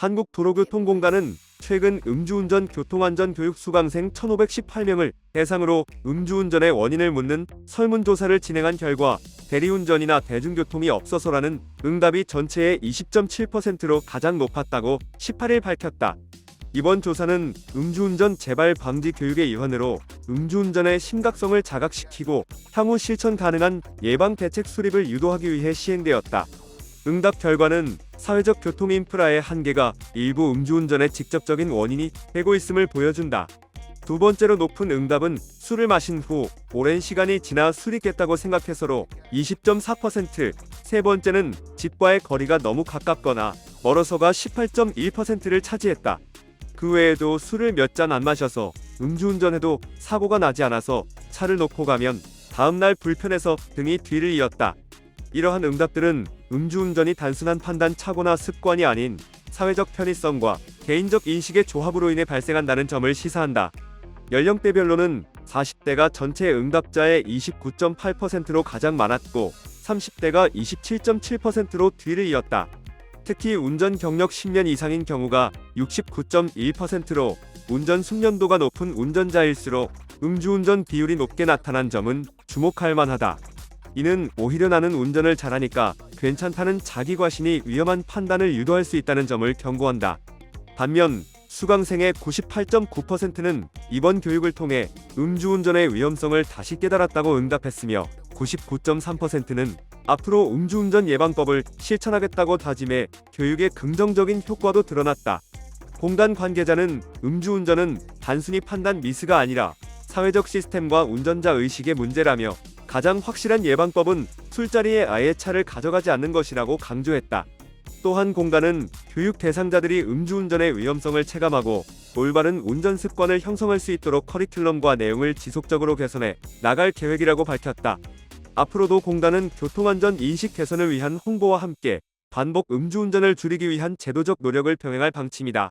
한국도로교통공단은 최근 음주운전 교통안전 교육 수강생 1,518명을 대상으로 음주운전의 원인을 묻는 설문조사를 진행한 결과 대리운전이나 대중교통이 없어서라는 응답이 전체의 20.7%로 가장 높았다고 18일 밝혔다. 이번 조사는 음주운전 재발 방지 교육의 일환으로 음주운전의 심각성을 자각시키고 향후 실천 가능한 예방 대책 수립을 유도하기 위해 시행되었다. 응답 결과는 사회적 교통 인프라의 한계가 일부 음주운전의 직접적인 원인이 되고 있음을 보여준다. 두 번째로 높은 응답은 술을 마신 후 오랜 시간이 지나 술이 깼다고 생각해서로 20.4%, 세 번째는 집과의 거리가 너무 가깝거나 멀어서가 18.1%를 차지했다. 그 외에도 술을 몇 잔 안 마셔서 음주운전해도 사고가 나지 않아서 차를 놓고 가면 다음날 불편해서 등이 뒤를 이었다. 이러한 응답들은 음주운전이 단순한 판단 착오나 습관이 아닌 사회적 편의성과 개인적 인식의 조합으로 인해 발생한다는 점을 시사한다. 연령대별로는 40대가 전체 응답자의 29.8%로 가장 많았고 30대가 27.7%로 뒤를 이었다. 특히 운전 경력 10년 이상인 경우가 69.1%로 운전 숙련도가 높은 운전자일수록 음주운전 비율이 높게 나타난 점은 주목할 만하다. 이는 오히려 나는 운전을 잘하니까 괜찮다는 자기 과신이 위험한 판단을 유도할 수 있다는 점을 경고한다. 반면 수강생의 98.9%는 이번 교육을 통해 음주운전의 위험성을 다시 깨달았다고 응답했으며 99.3%는 앞으로 음주운전 예방법을 실천하겠다고 다짐해 교육의 긍정적인 효과도 드러났다. 공단 관계자는 음주운전은 단순히 판단 미스가 아니라 사회적 시스템과 운전자 의식의 문제라며 가장 확실한 예방법은 술자리에 아예 차를 가져가지 않는 것이라고 강조했다. 또한 공단은 교육 대상자들이 음주운전의 위험성을 체감하고 올바른 운전 습관을 형성할 수 있도록 커리큘럼과 내용을 지속적으로 개선해 나갈 계획이라고 밝혔다. 앞으로도 공단은 교통안전 인식 개선을 위한 홍보와 함께 반복 음주운전을 줄이기 위한 제도적 노력을 병행할 방침이다.